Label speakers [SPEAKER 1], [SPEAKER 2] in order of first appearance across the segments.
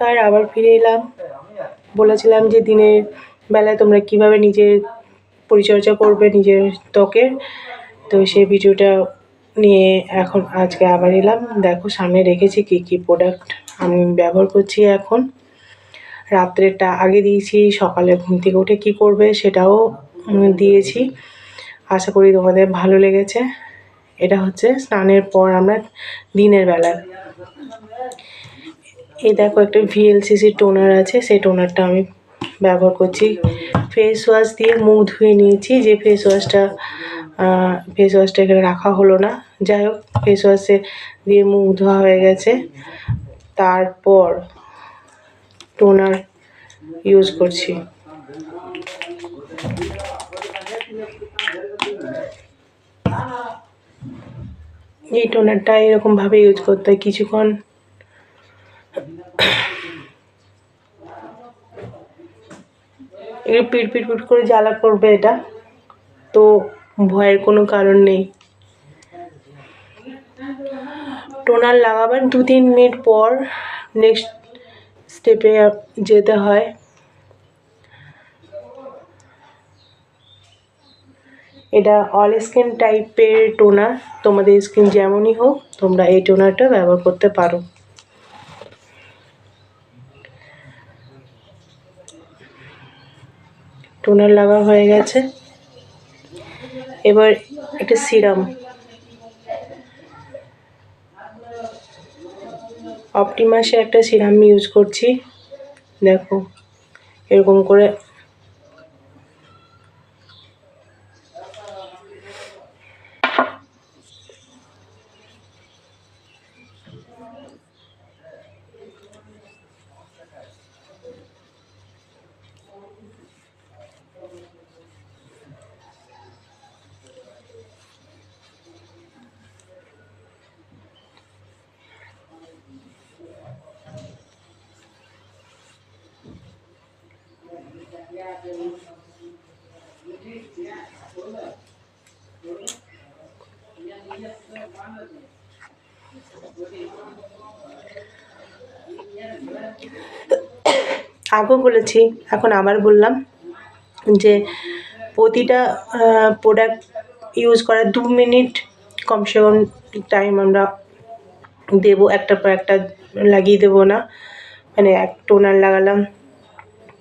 [SPEAKER 1] নমস্কার আবার ফিরে এলাম। বলেছিলাম যে দিনের বেলায় তোমরা কীভাবে নিজের পরিচর্যা করবে নিজের ত্বকের তো সেই ভিডিওটা নিয়ে এখন আজকে আবার এলাম। দেখো সামনে রেখেছি কী কী প্রোডাক্ট আমি ব্যবহার করছি এখন। রাত্রেরটা আগে দিয়েছি, সকালে ঘুম থেকে উঠে কী করবে সেটাও দিয়েছি। আশা করি তোমাদের ভালো লেগেছে। এটা হচ্ছে স্নানের পর আমরা দিনের বেলায়। এই দেখো একটা ভিএলসিসি টোনার আছে, সেই টোনারটা আমি ব্যবহার করছি। ফেস ওয়াশ দিয়ে মুখ ধুয়ে নিয়েছি, যে ফেস ওয়াশটা ফেস ওয়াশটা এখানে রাখা হলো না। যাই হোক ফেস ওয়াশে দিয়ে মুখ ধোয়া হয়ে গেছে। তারপর টোনার ইউজ করছি। এই টোনারটা এরকমভাবে ইউজ করতে হয়। কিছুক্ষণ একটু পিট পিট পিট করে জ্বালা করবে এটা। তো ভয়ের কোনো কারণ নেই। টোনার লাগাবার দু তিন মিনিট পর নেক্সট স্টেপে যেতে হয়। এটা অল স্কিন টাইপের টোনার তোমাদের স্কিন যেমনই হোক, তোমরা এই টোনারটা ব্যবহার করতে পারো। টোনার লাগা হয়ে গেছে। এবার একটা সিরাম। অপটিমাসে একটা সিরাম ইউজ করছি। দেখো, এরকম করে আগেও বলেছি, এখন আবার বললাম যে প্রতিটা প্রোডাক্ট ইউজ করার দু মিনিট কমসে কম টাইম আমরা দেবো একটার পর একটা লাগিয়ে দেবো না। মানে এক টোনার লাগালাম।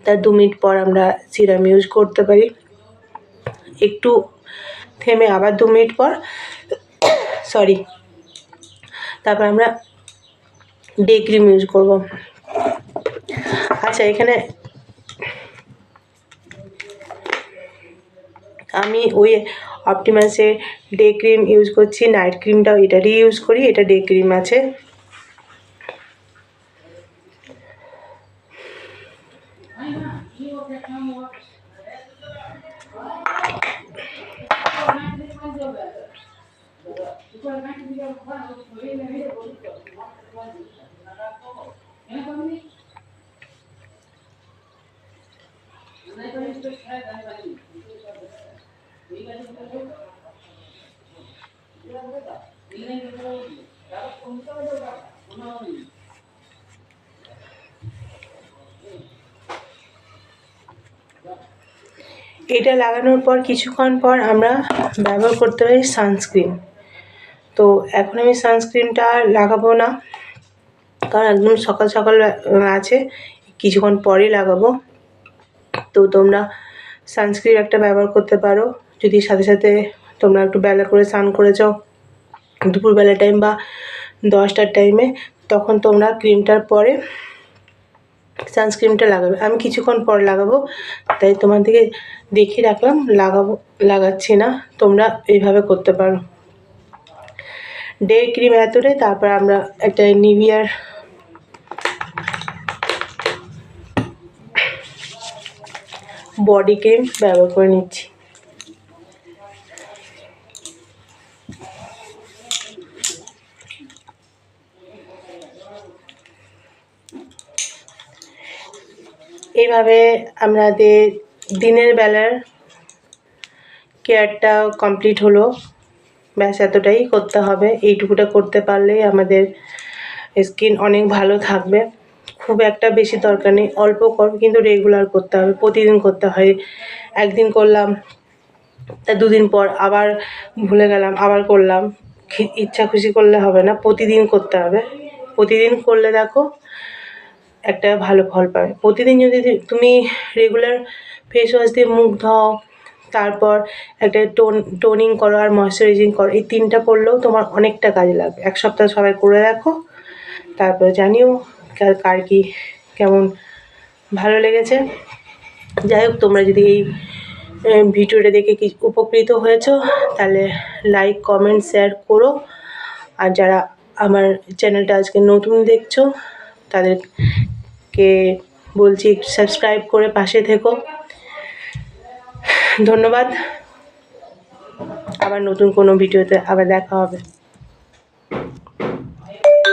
[SPEAKER 1] তার দু মিনিট পর আমরা সিরাম ইউজ করতে পারি। একটু থেমে আবার দু মিনিট পর সরি তারপর আমরা ডে ক্রিম ইউজ করব। আচ্ছা এখানে আমি ওই অপটিমাসের ডে ক্রিম ইউজ করছি নাইট ক্রিমটাও এটারই ইউজ করি, এটা ডে ক্রিম আছে। এটা লাগানোর পর কিছুক্ষণ পর আমরা ব্যবহার করতে পারি সানস্ক্রিন তো এখন আমি সানস্ক্রিনটা লাগাবো না। কারণ একদম সকাল সকাল আছে, কিছুক্ষণ পরেই লাগাবো। তো তোমরা সানস্ক্রিন একটা ব্যবহার করতে পারো। যদি সাথে সাথে তোমরা একটু বেলা করে স্নান করে যাও, দুপুরবেলা টাইম বা দশটার টাইমে তখন তোমরা ক্রিমটার পরে সানস্ক্রিনটা লাগাবে। আমি কিছুক্ষণ পর লাগাবো, তাই তোমাদেরকে দেখিয়ে রাখলাম, লাগাবো, লাগাচ্ছি না। তোমরা এইভাবে করতে পারো। ডে ক্রিম এতটাই তারপর আমরা একটা নিভিয়ার বডি ক্রিম ব্যবহার করে নিচ্ছি। এইভাবে আমাদের দিনের বেলার কেয়ারটা কমপ্লিট হলো। ব্যাস, এতটাই করতে হবে। এইটুকুটা করতে পারলেই আমাদের স্কিন অনেক ভালো থাকবে। খুব একটা বেশি দরকার নেই, অল্প কর, কিন্তু রেগুলার করতে হবে। প্রতিদিন করতে হয়। একদিন করলাম, তা দুদিন পর আবার ভুলে গেলাম, আবার করলাম। ইচ্ছা খুশি করলে হবে না, প্রতিদিন করতে হবে। প্রতিদিন করলে দেখো, একটা ভালো ফল পাবে। প্রতিদিন যদি তুমি রেগুলার ফেস ওয়াশ দিয়ে মুখ ধোও তারপর একটা টোন, টোনিং করো আর ময়শ্চারাইজিং করো, এই তিনটা করলেও তোমার অনেকটা কাজে লাগবে। এক সপ্তাহ সবাই করে দেখো, তারপর জানিও কার কি কেমন ভালো লেগেছে। যাই হোক, তোমরা যদি এই ভিডিওটা দেখে কি উপকৃত হয়েছো, তাহলে লাইক কমেন্ট শেয়ার করো। আর যারা আমার চ্যানেলটা আজকে নতুন দেখছ, তাদেরকে বলছি সাবস্ক্রাইব করে পাশে থেকো। ধন্যবাদ। আবার নতুন কোনো ভিডিওতে আবার দেখা হবে।